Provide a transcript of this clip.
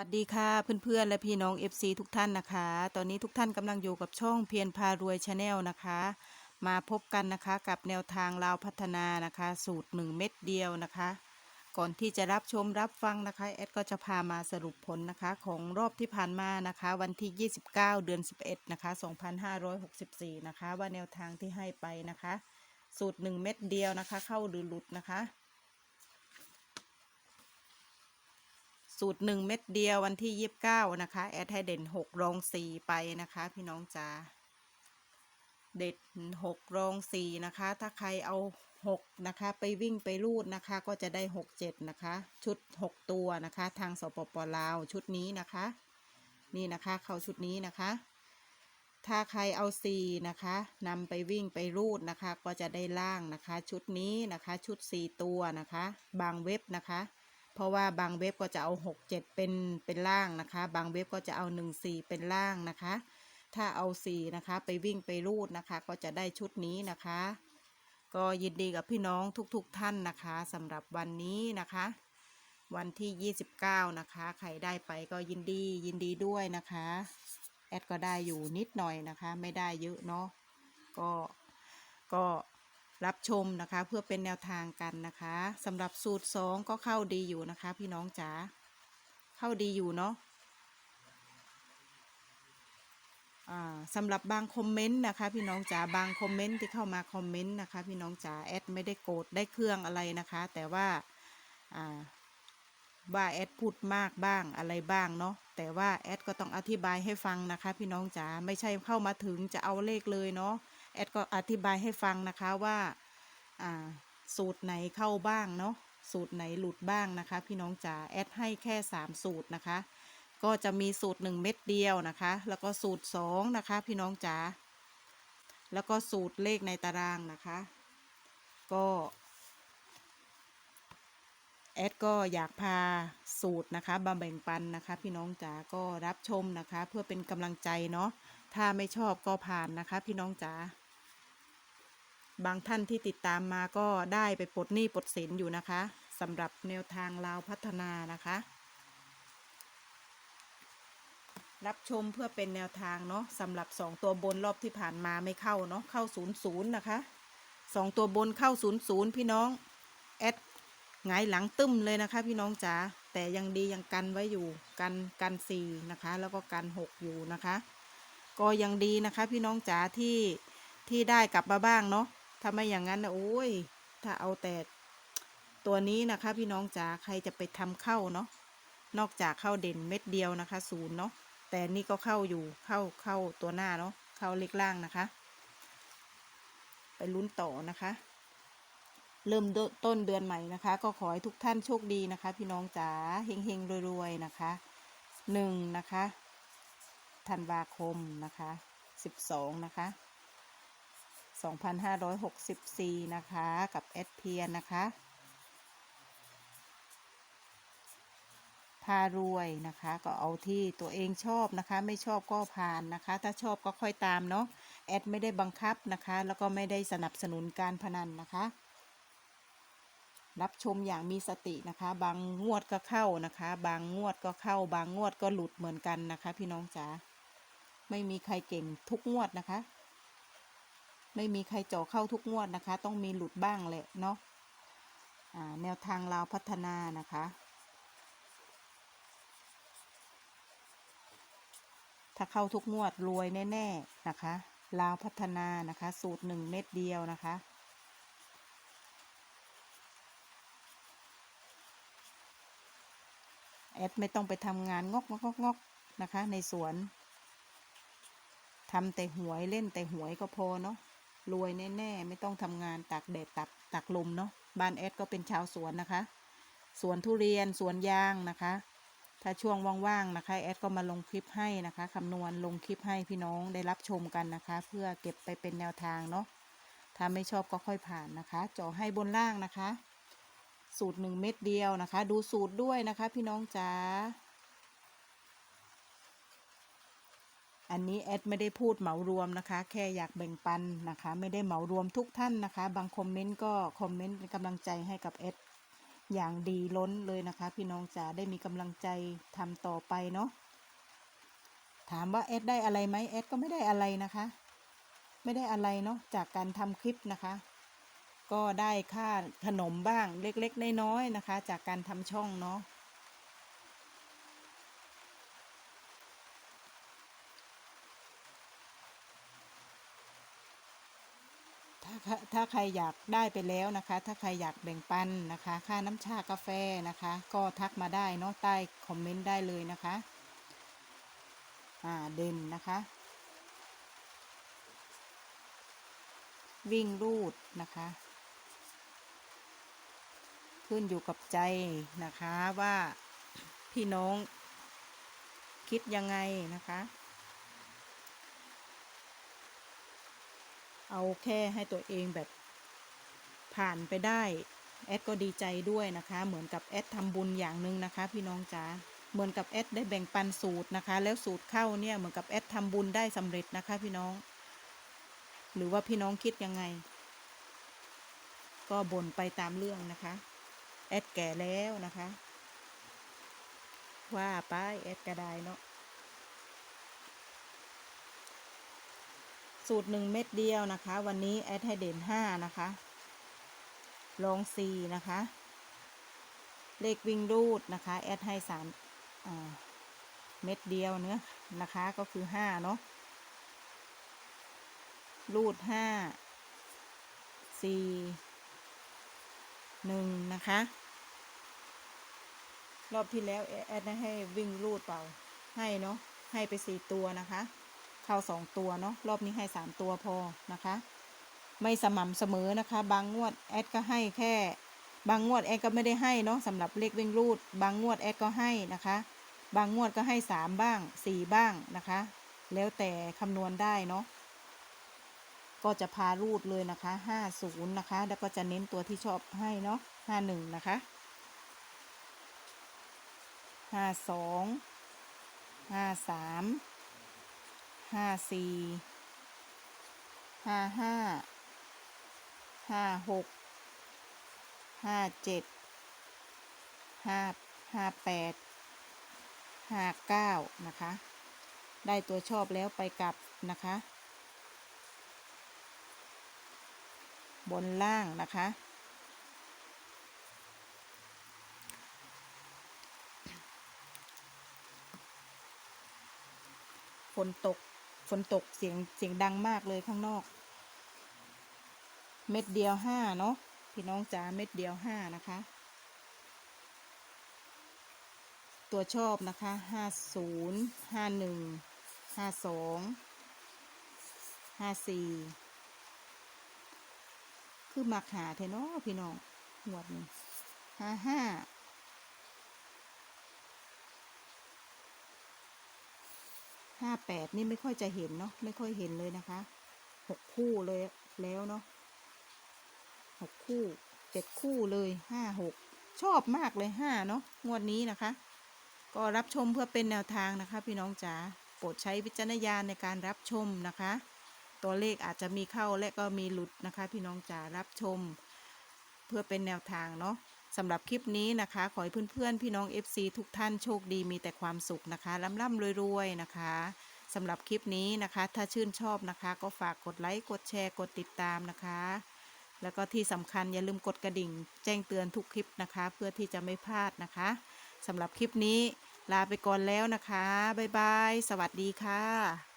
สวัสดีค่ะเพื่อนๆ และพี่น้อง FC ทุกท่านนะคะ ตอนนี้ทุกท่านกำลังอยู่กับช่องเพียรพารวยชาแนลนะคะ มาพบกันนะคะกับแนวทางลาวพัฒนานะคะ สูตร 1 เม็ดเดียวนะคะ ก่อนที่จะรับชมรับฟังนะคะแอดก็จะพามาสรุปผลนะคะของรอบที่ผ่านมานะคะ วันที่ 29 เดือน 11 นะคะ 2564 นะคะ ว่าแนวทางที่ให้ไปนะคะ สูตร 1 เม็ดเดียวนะคะ เข้าหรือหลุดนะคะ สูตรหนึ่งเม็ดเดียววันที่ยี่สิบเก้านะคะ แอดให้เด่นหกรองสี่ไปนะคะ พี่น้องจ๋าเด็ดหกรองสี่นะคะ ถ้าใครเอาหกนะคะ ไปวิ่งไปรูดนะคะ ก็จะได้หกเจ็ดนะคะ ชุดหกตัวนะคะ ทางสปปลาวชุดนี้นะคะ นี่นะคะเข้าชุดนี้นะคะ ถ้าใครเอาสี่นะคะนำไปวิ่งไปรูดนะคะ ก็จะได้ล่างนะคะ ชุดนี้นะคะ ชุดสี่ตัวนะคะ บางเว็บนะคะ เพราะว่าบางเว็บก็จะเอา 6 7 เป็นเป็นล่างนะคะ บางเว็บก็จะเอา 1 4 เป็นล่างนะคะ ถ้าเอา 4 นะคะ ไปวิ่งไปรูดนะคะ ก็จะได้ชุดนี้นะคะ ก็ยินดีกับพี่น้องทุกๆทท่านนะคะสำหรับวันนี้นะคะ วันที่ 29 นะคะ ใครได้ไปก็ยินดียินดีด้วยนะคะ แอดก็ได้อยู่นิดหน่อยนะคะ ไม่ได้เยอะเนาะก็ก็ รับชมนะคะเพื่อเป็นแนวทางกันนะคะสำหรับสูตรสองก็เข้าดีอยู่นะคะ พี่น้องจ๋าเข้าดีอยู่เนาะสำหรับบางคอมเมนต์นะคะ พี่น้องจ๋าบางคอมเมนต์ที่เข้ามาคอมเมนต์นะคะ พี่น้องจ๋าแอดไม่ได้โกรธได้เครื่องอะไรนะคะ แต่ว่าอ่าว่าแอดพูดมากบ้างอะไรบ้างเนาะแต่ว่าแอดก็ต้องอธิบายให้ฟังนะคะ พี่น้องจ๋าไม่ใช่เข้ามาถึงจะเอาเลขเลยเนาะ แอดก็อธิบายให้ฟังนะคะว่าสูตรไหนเข้าบ้างเนาะสูตรไหนหลุดบ้างนะคะ พี่น้องจ๋าแอดให้แค่ 3 สูตรนะคะ ก็จะมีสูตร 1 เม็ดเดียวนะคะ แล้วก็สูตร 2 นะคะ พี่น้องจ๋าแล้วก็สูตรเลขในตารางนะคะ ก็แอดก็อยากพาสูตรนะคะมาแบ่งปันนะคะ พี่น้องจ๋าก็รับชมนะคะ เพื่อเป็นกำลังใจเนาะ ถ้าไม่ชอบก็ผ่านนะคะ พี่น้องจ๋าบางท่านที่ติดตามมาก็ได้ไปปลดหนี้ปลดสินอยู่นะคะสำหรับแนวทางลาวพัฒนานะคะ รับชมเพื่อเป็นแนวทางเนาะสำหรับสองตัวบนรอบที่ผ่านมาไม่เข้าเนาะเข้าศูนย์ศูนย์นะคะสองตัวบนเข้าศูนย์ศูนย์พี่น้องแอดหงายหลังตึ้มเลยนะคะ พี่น้องจ๋าแต่ยังดียังกันไว้อยู่กันกันสี่นะคะ แล้วก็กันหกอยู่นะคะ ก็ยังดีนะคะ พี่น้องจ๋าที่ที่ได้กลับมาบ้างเนาะถ้าไม่อย่างนั้นนะโอ้ย ถ้าเอาแต่ตัวนี้นะคะ พี่น้องจ๋าใครจะไปทำเข้าเนาะนอกจากเข้าเด่นเม็ดเดียวนะคะศูนย์เนาะแต่นี่ก็เข้าอยู่เข้าเข้าตัวหน้าเนาะเข้าเล็กล่างนะคะ ไปลุ้นต่อนะคะ เริ่มต้นเดือนใหม่นะคะ ก็ขอให้ทุกท่านโชคดีนะคะ พี่น้องจ๋าเฮงเฮงๆรวยๆนะคะหนึ่งนะคะ ธันวาคมนะคะสิบสองนะคะสองพันห้าร้อยหกสิบสี่นะคะ กับแอดเพียนะคะ พารวยนะคะ ก็เอาที่ตัวเองชอบนะคะ ไม่ชอบก็ผ่านนะคะ ถ้าชอบก็ค่อยตามเนาะ แอดไม่ได้บังคับนะคะ แล้วก็ไม่ได้สนับสนุนการพนันนะคะ รับชมอย่างมีสตินะคะ บางงวดก็เข้านะคะ บางงวดก็เข้า บางงวดก็หลุดเหมือนกันนะคะ พี่น้องจ๋า ไม่มีใครเก่งทุกงวดนะคะ ไม่มีใครเจาะเข้าทุกงวดนะคะ ต้องมีหลุดบ้างแหละเนาะแนวทางเราวพัฒนานะคะ ถ้าเข้าทุกงวดรวยแน่ ๆ นะคะลาวพัฒนานะคะ สูตรหนึ่งเม็ดเดียวนะคะ แอดไม่ต้องไปทำงานงกงกงกงกนะคะ ในสวน ทำแต่หวยเล่นแต่หวยก็พอเนาะรวยแน่ๆ ไม่ต้องทำงานตากแดดตักตักลมเนาะบ้านแอดก็เป็นชาวสวนนะคะ สวนทุเรียนสวนยางนะคะ ถ้าช่วงว่างๆนะคะแอดก็มาลงคลิปให้นะคะคำนวณลงคลิปให้พี่น้องได้รับชมกันนะคะ เพื่อเก็บไปเป็นแนวทางเนาะถ้าไม่ชอบก็ค่อยผ่านนะคะจาะให้บนล่างนะคะ สูตรหนึ่งเม็ดเดียวนะคะ ดูสูตรด้วยนะคะ พี่น้องจ๋า อันนี้แอดไม่ได้พูดเหมารวมนะคะ แค่อยากแบ่งปันนะคะ ไม่ได้เหมารวมทุกท่านนะคะ บางคอมเมนต์ก็คอมเมนต์เป็นกำลังใจให้กับแอดอย่างดีล้นเลยนะคะ พี่น้องจ๋าได้มีกำลังใจทำต่อไปเนาะถามว่าแอดได้อะไรไหมแอดก็ไม่ได้อะไรนะคะ ไม่ได้อะไรเนาะจากการทำคลิปนะคะ ก็ได้ค่าขนมบ้างเล็กๆน้อยๆนะคะ จากการทำช่องเนาะ ถ้าใครอยากได้ไปแล้วนะคะ ถ้าใครอยากแบ่งปันนะคะ ค่าน้ำชากาแฟนะคะ ก็ทักมาได้เนาะใต้คอมเมนต์ได้เลยนะคะ อ่าเด่นนะคะ วิ่งรูดนะคะ ขึ้นอยู่กับใจนะคะว่าพี่น้องคิดยังไงนะคะ เอาแค่ให้ตัวเองแบบผ่านไปได้ แอดก็ดีใจด้วยนะคะ เหมือนกับแอดทำบุญอย่างหนึ่งนะคะ พี่น้องจ๋าเหมือนกับแอดได้แบ่งปันสูตรนะคะ แล้วสูตรเข้าเนี่ยเหมือนกับแอดทำบุญได้สำเร็จนะคะ พี่น้อง หรือว่าพี่น้องคิดยังไง ก็บ่นไปตามเรื่องนะคะ แอดแก่แล้วนะคะ ว่าไปแอดก็ได้เนาะ สูตรหนึ่งเม็ดเดียวนะคะ วันนี้แอดให้เด่นห้านะคะลองสี่นะคะ เลขวิ่งรูดนะคะ แอดให้สามเม็ดเดียวเนื้อนะคะก็คือห้าเนาะรูดห้าสี่หนึ่งนะคะ รอบที่แล้วแอดได้ให้วิ่งรูดเปล่าให้เนาะให้ไปสี่ตัวนะคะ เข้าสองตัวเนาะรอบนี้ให้สามตัวพอนะคะ ไม่สม่ำเสมอนะคะ บางงวดแอดก็ให้แค่ บางงวดแอดก็ไม่ได้ให้เนาะสำหรับเลขวิ่งรูด บางงวดแอดก็ให้นะคะ บางงวดก็ให้สามบ้างสี่บ้างนะคะ แล้วแต่คำนวณได้เนาะก็จะพารูดเลยนะคะห้าศูนย์นะคะ แล้วก็จะเน้นตัวที่ชอบให้เนาะห้าหนึ่งนะคะห้าสอง ห้าสี่ห้าห้าห้าหกห้าเจ็ดห้าห้าแปดห้าเก้านะคะ ได้ตัวชอบแล้วไปกลับนะคะ บนล่างนะคะฝนตก ฝนตกเสียงเสียงดังมากเลยข้างนอก เม็ดเดียวห้าเนาะพี่น้องจ๋าเม็ดเดียวห้านะคะ ตัวชอบนะคะห้าศูนย์ห้าหนึ่งห้าสองห้าสี่คือมักหาเทนาะพี่น้องหวดหนึ่งห้าห้า ห้าแปดนี่ไม่ค่อยจะเห็นเนาะไม่ค่อยเห็นเลยนะคะหกคู่เลยแล้วเนาะหกคู่เจ็ดคู่เลยห้าหกชอบมากเลยห้าเนาะงวดนี้นะคะ ก็รับชมเพื่อเป็นแนวทางนะคะ พี่น้องจ๋าโปรดใช้วิจารณญาณในการรับชมนะคะ ตัวเลขอาจจะมีเข้าและก็มีหลุดนะคะ พี่น้องจ๋ารับชม เพื่อเป็นแนวทางเนาะ สำหรับคลิปนี้นะคะ ขอให้เพื่อนๆ พี่น้อง FC ทุกท่านโชคดีมีแต่ความสุขนะคะร่ำร่ำรวยๆนะคะสำหรับคลิปนี้นะคะ ถ้าชื่นชอบนะคะ ก็ฝากกดไลค์กดแชร์กดติดตามนะคะ แล้วก็ที่สำคัญอย่าลืมกดกระดิ่ง แจ้งเตือนทุกคลิปนะคะ เพื่อที่จะไม่พลาดนะคะสำหรับคลิปนี้ลาไปก่อนแล้วนะคะบ๊ายบายสวัสดีค่ะ